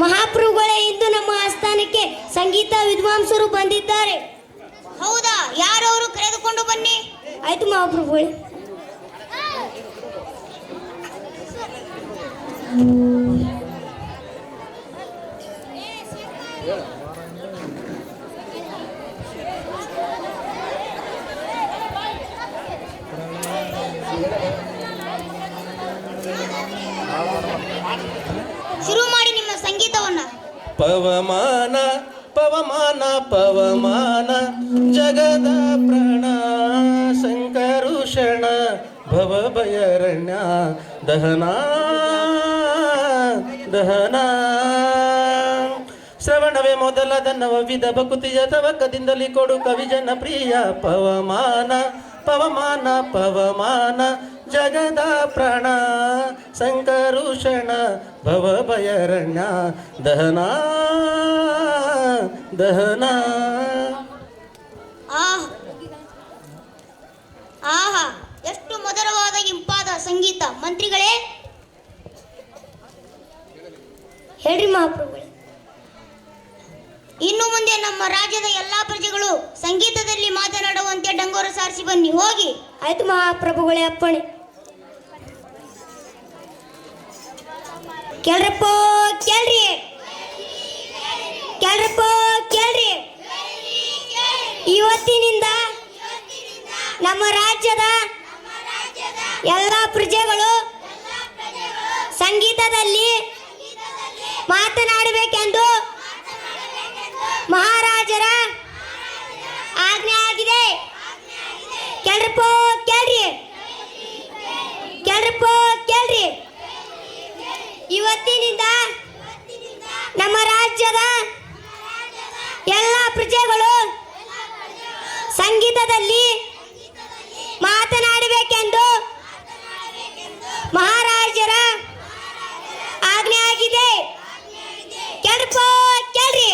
ಮಹಾಪ್ರಭುಗಳೇ ಇಂದು ನಮ್ಮ ಆಸ್ಥಾನಕ್ಕೆ ಸಂಗೀತ ವಿದ್ವಾಂಸರು ಬಂದಿದ್ದಾರೆ. ಹೌದಾ? ಯಾರವರು ಕರೆದುಕೊಂಡು ಬನ್ನಿ? ಆಯ್ತು ಮಹಾಪ್ರಭುಗಳೇ. ಶುರು ಪವಮಾನ ಪವಮಾನ ಪವಮಾನ, ಜಗದ ಪ್ರಣ ಶಂಕರುಷಣ ಭವ ಭಯರಣ್ಯ, ದಹನ ದಹನ. ಶ್ರವಣವೇ ಮೊದಲಾದ ನವವಿಧ ಭಕುತಿಯ ತವಕದಿಂದಲಿ ಕೊಡು ಕವಿ ಜನಪ್ರಿಯ ಪವಮಾನ ಪವಮಾನ ಪವಮಾನ, ಜಗದ ಪ್ರಾಣ. ಸಂಕರುಷಣ ಭವ ಭಯರಣ್ಯ ದಹನ ದಹನ. ಆಹ್. ಆಹಾ. ಎಷ್ಟು ಮಧುರವಾದ ಇಂಪಾದ ಸಂಗೀತ. ಮಂತ್ರಿಗಳೇ. ಹೇಳ್ರಿ ಮಹಾಪ್ರಭುಗಳೇ. ಇನ್ನು ಮುಂದೆ ನಮ್ಮ ರಾಜ್ಯದ ಎಲ್ಲಾ ಪ್ರಜೆಗಳು ಸಂಗೀತದಲ್ಲಿ ಮಾತನಾಡುವಂತೆ ಡಂಗೋರ ಸಾರಿಸಿ ಬನ್ನಿ. ಹೋಗಿ. ಆಯ್ತು ಮಹಾಪ್ರಭುಗಳೇ ಅಪ್ಪಣೆ. ಕೇಳ್ರಪ್ಪ ಕೇಳ್ರಿ. ಕೇಳ್ರಪ್ಪ ಕೇಳ್ರಿ. ಇವತ್ತಿನಿಂದ ನಮ್ಮ ರಾಜ್ಯದ ಎಲ್ಲ ಪ್ರಜೆಗಳು ಸಂಗೀತದಲ್ಲಿ ಮಾತನಾಡಬೇಕೆಂದು ಮಹಾರಾಜರ ಆಜ್ಞೆ ಆಗಿದೆ ಕೇಳ್ರಪ್ಪ ಕೇಳ್ರಿ ಕೇಳ್ರಪ್ಪ ಕೇಳ್ರಿ ಇವತ್ತಿನಿಂದ ನಮ್ಮ ರಾಜ್ಯದ ಎಲ್ಲ ಪ್ರಜೆಗಳು? ಸಂಗೀತದಲ್ಲಿ ಮಾತನಾಡಬೇಕೆಂದು ಮಹಾರಾಜರ ಆಜ್ಞೆ ಆಗಿದೆ ಕೇಳ್ರಪ್ಪ ಕೇಳ್ರಿ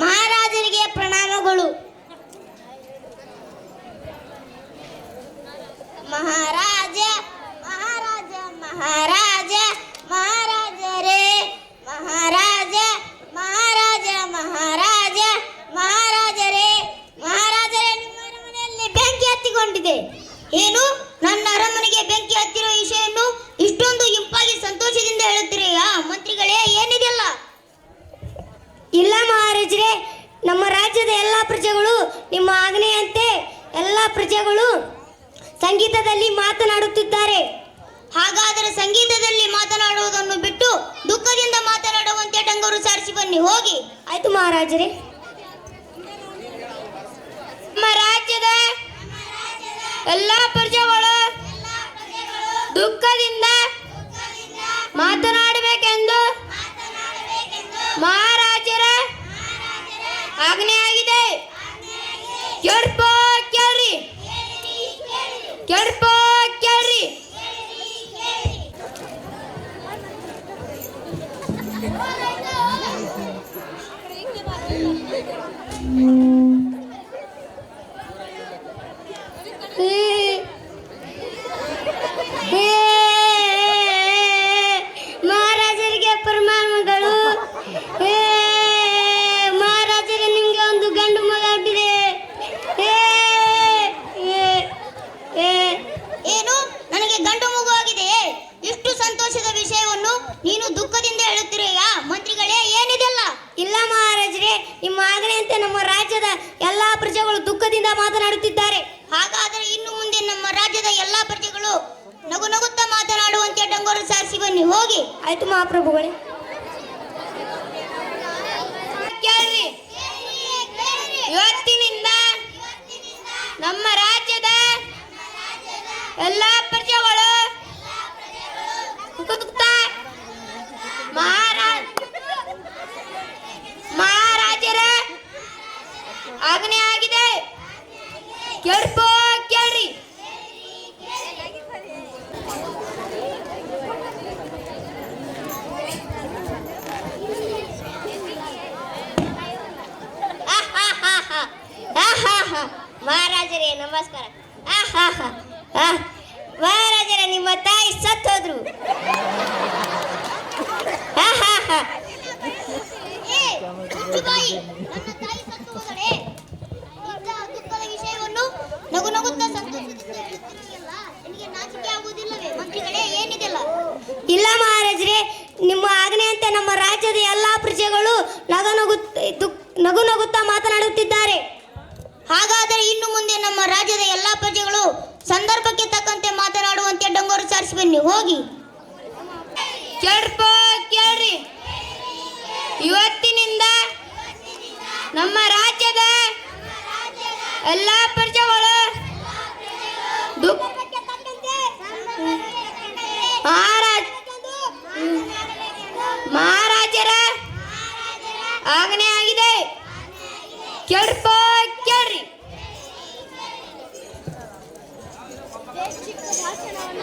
ಮಹಾರಾಜರಿಗೆ ಪ್ರಣಾಮಗಳು ಮಹಾರಾಜ ಮಹಾರಾಜ ಮಹಾರಾಜ ಮಹಾರಾಜರೇ ಮಹಾರಾಜ ಮಹಾರಾಜ ಮಹಾರಾಜ ಮಹಾರಾಜರೇ ಮಹಾರಾಜರೇ ನಿಮ್ಮ ಅರಮನೆಯಲ್ಲಿ ಬೆಂಕಿ ಹತ್ತಿಕೊಂಡಿದೆ. ಏನು? ನನ್ನ ಅರಮನೆಗೆ ಬೆಂಕಿ ಹತ್ತಿರೋ ವಿಷಯವನ್ನು ಇಷ್ಟೊಂದು ಇಂಪಾಗಿ ಸಂತೋಷದಿಂದ ಹೇಳುತ್ತೀರೆಯಾ? ಮಂತ್ರಿಗಳೇ, ಏನಿದೆಯಲ್ಲ? ಇಲ್ಲ ಮಹಾರಾಜರೇ ನಮ್ಮ ರಾಜ್ಯದ ಎಲ್ಲ ಪ್ರಜೆಗಳು ನಿಮ್ಮ ಆಜ್ಞೆಯಂತೆ ಎಲ್ಲ ಪ್ರಜೆಗಳು ಸಂಗೀತದಲ್ಲಿ ಮಾತನಾಡುತ್ತಿದ್ದಾರೆ. ಹಾಗಾದರೆ ಸಂಗೀತದಲ್ಲಿ ಮಾತನಾಡುವುದನ್ನು ಬಿಟ್ಟು ದುಃಖದಿಂದ ಮಾತನಾಡುವಂತೆ ಡಂಗರು ಸಾರಿಸಿ ಬನ್ನಿ, ಹೋಗಿ. ಆಯ್ತು ಮಹಾರಾಜರೇ. ನಮ್ಮ ರಾಜ್ಯದ ಎಲ್ಲ ಪ್ರಜೆಗಳು ದುಃಖದಿಂದ ಮಾತನಾಡಬೇಕೆಂದು ಮಹಾರಾಜರ ಆಜ್ಞೆಯಾಗಿದೆ. ಕೇಳ್ಪ ಕೇಳ್ರಿ ಏ, ಏ, ಮಹಾರಾಜರಿಗೆ ಪ್ರಮಾಣಗಳು ಏ, ಮಹಾರಾಜರೇ ನಿಮ್ಗೆ ಒಂದು ಗಂಡು ಮಗ ಹುಟ್ಟಿದೆ ಏ, ಏ, ಏ, ಏನು ನನಗೆ ಗಂಡು ಮಗು ಆಗಿದೆ ಇಷ್ಟು ಸಂತೋಷದ ವಿಷಯವನ್ನು ನೀನು ದುಃಖದಿಂದ ಹೇಳುತ್ತೀರೆಯಾ ಮಂತ್ರಿಗಳೇ ಏನಿದೆಲ್ಲ ಇಲ್ಲ ಮಹಾರಾಜರೇ ನಿಮ್ಮ ಆಜ್ಞೆಯಂತೆ ನಮ್ಮ ರಾಜ್ಯದ ಎಲ್ಲಾ ಪ್ರಜೆಗಳು ದುಃಖದಿಂದ ಮಾತನಾಡುತ್ತಿದ್ದಾರೆ ಹಾಗಾದರೆ ಇನ್ನು ಮುಂದೆ ನಮ್ಮ ರಾಜ್ಯದ ಪ್ರಜೆಗಳು ನಗು ನಗುತ್ತಾ ಮಾತನಾಡುವಂತೆ ಡಂಗೋರು ಸಾರಿಸಿ ಬನ್ನಿ. ಹೋಗಿ. ಆಯ್ತು ಮಹಾಪ್ರಭುಗಳೇ. ಕೇಳ್ರಿ. ಇವತ್ತಿನಿಂದ ನಮ್ಮ ರಾಜ್ಯದ ಎಲ್ಲಾ ಪ್ರಜೆಗಳು ಮಹಾರಾಜ ಮಹಾರಾಜರ ಆಜ್ಞೆ ಆಗಿದೆ. ಕೇಳ್ಪೋ ಕೇಳ್ರಿ ಮಹಾರಾಜರೇ ನಮಸ್ಕಾರ. ಮಹಾರಾಜರೇ ನಿಮ್ಮ ತಾಯಿ ಸತ್ ಹೋದ್ರು. ವಿಷಯವನ್ನು ನಗು ನಗುತ್ತಾ ನಾಚಿಕೆ ಆಗುವುದಿಲ್ಲವೇ ಮಂತ್ರಿಗಳೇ ಏನಿದೆಲ್ಲ? ಇಲ್ಲ ಮಹಾರಾಜರೇ ನಿಮ್ಮ ಆಜ್ಞೆಯಂತೆ ನಮ್ಮ ರಾಜ್ಯದ ಎಲ್ಲಾ ಪ್ರಜೆಗಳು ನಗು ನಗು ನಗು ನಗುತ್ತಾ ಮಾತನಾಡುತ್ತಿದ್ದಾರೆ. ಹಾಗಾದರೆ ಇನ್ನು ಮುಂದೆ ನಮ್ಮ ರಾಜ್ಯದ ಎಲ್ಲ ಪ್ರಜೆಗಳು ಸಂದರ್ಭಕ್ಕೆ ತಕ್ಕಂತೆ ಮಾತನಾಡುವಂತೆ ಡಂಗೋರು ಸಾರಿಸಿ ಬನ್ನಿ ಹೋಗಿ. ಕೇಳ್ಪ ಕೇಳ್ರಿ. ಇವತ್ತಿನಿಂದ ನಮ್ಮ ರಾಜ್ಯದ ಎಲ್ಲ ಪ್ರಜೆಗಳು ಮಹಾರಾಜರ ಆಜ್ಞೆ ಆಗಿದೆ. ಕೇಳ್ಪ ಕೇಳ್ರಿ.